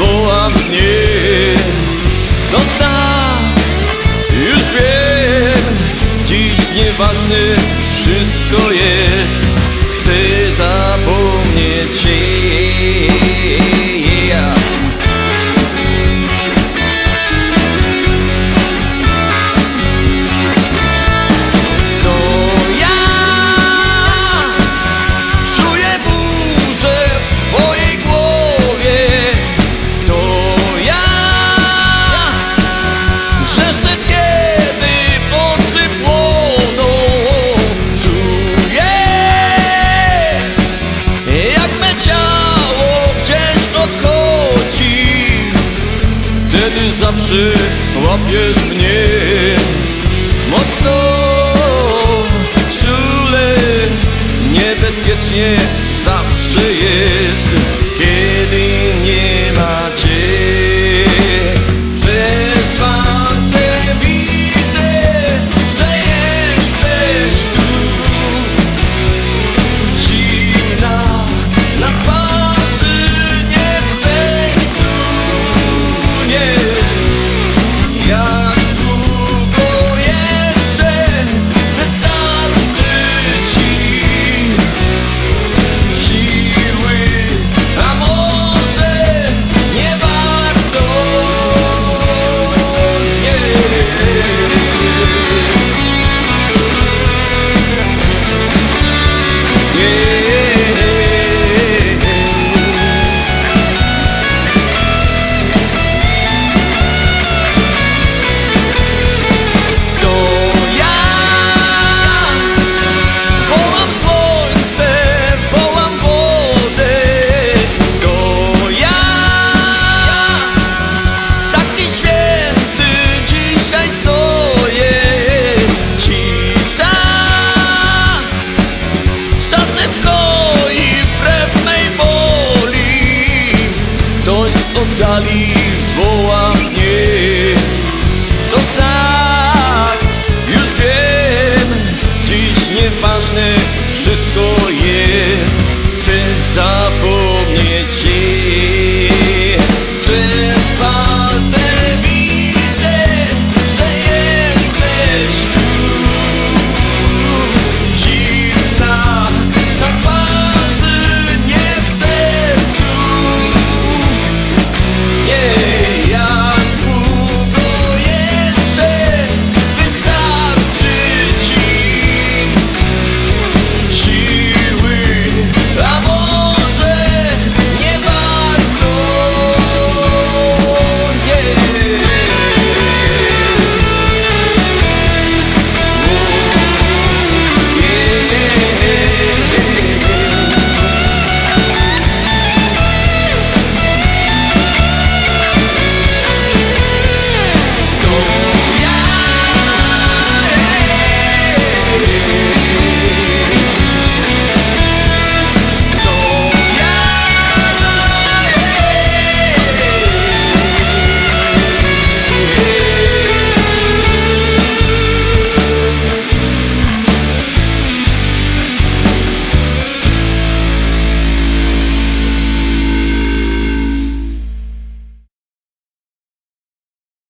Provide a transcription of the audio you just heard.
woła mnie No znam, już wiem Dziś nieważne wszystko jest. Zawsze łapiesz mnie oddali woła mnie. To znak, już wiem, dziś nieważne wszystko jest.